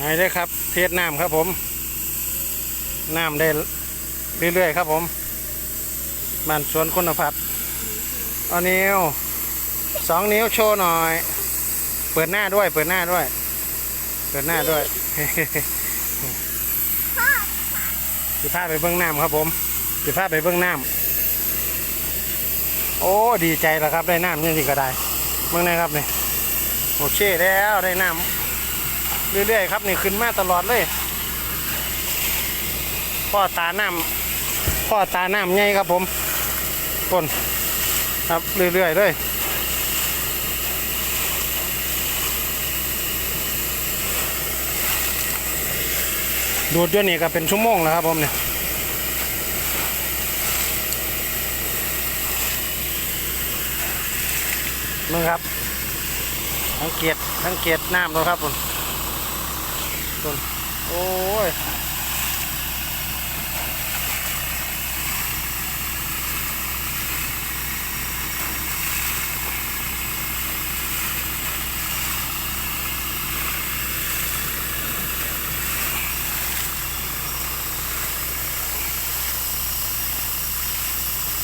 ไงได้ครับ เทศน้ำครับผม น้ำได้เรื่อยๆครับผมบ้านสวนคุณพัฒน์เอานิ้วสองนิ้วโชว์หน่อย เปิดหน้าด้วย เปิดหน้าด้วย เปิดหน้าด้วยสิพาไปเบื้องน้ำครับผมสิพาไปเบื้องน้ำโอ้ดีใจแล้วครับได้น้ำนี่สิก็ได้เบื้องนะครับเนี่ยโอเคแล้วได้น้ำ เรื่อยๆครับนี่ขึ้นมาตลอดเลยพ่อตาน้ำพ่อตาน้ำใหญ่ครับผมคนครับเรื่อยๆเลยดูดด้วยนี่ก็เป็นชั่วโมงแล้วครับผมเนี่ยมึงครับสังเกตสังเกตน้ำเราครับผม นโอ้ย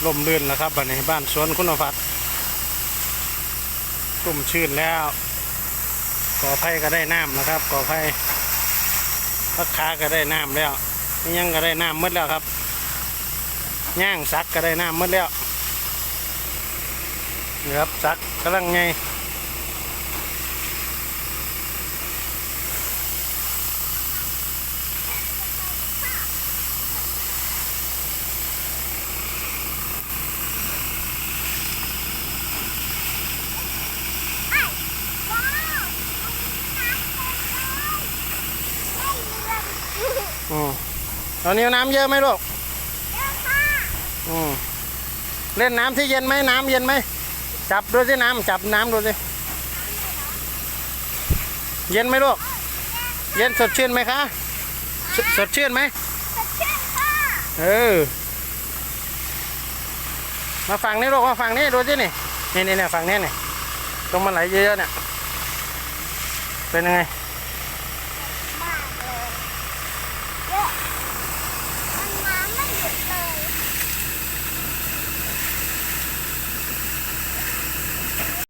ลมลื่นแล้วครับบ้านนี้บ้านสวนคุณพัฒน์ตุ่มชื่นแล้วก่อไผ่ก็ได้น้ำนะครับก่อไผ่ พักขาก็ได้น้ำแล้วนี่ยังก็ได้น้ำมดแล้วครับย่างซักก็ได้น้ำมดแล้วนี่ครับซักกำลังไง อืมตอนนี้น้ำเยอะไหมลูกอืมเล่นน้ำที่เย็นไหมน้ำเย็นไหมจับดูสิน้ำจับน้ำดูสิเย็นไหมลูกเย็นสดชื่นไหมคะสสดชื่นไหมเออมาฝั่งนี้ลูกมาฝั่งนี้ดูสินี่นี่นี่นี่ฝั่งนี้นี่ตรงมันไหลเยอะๆเนี่ยเป็นยังไง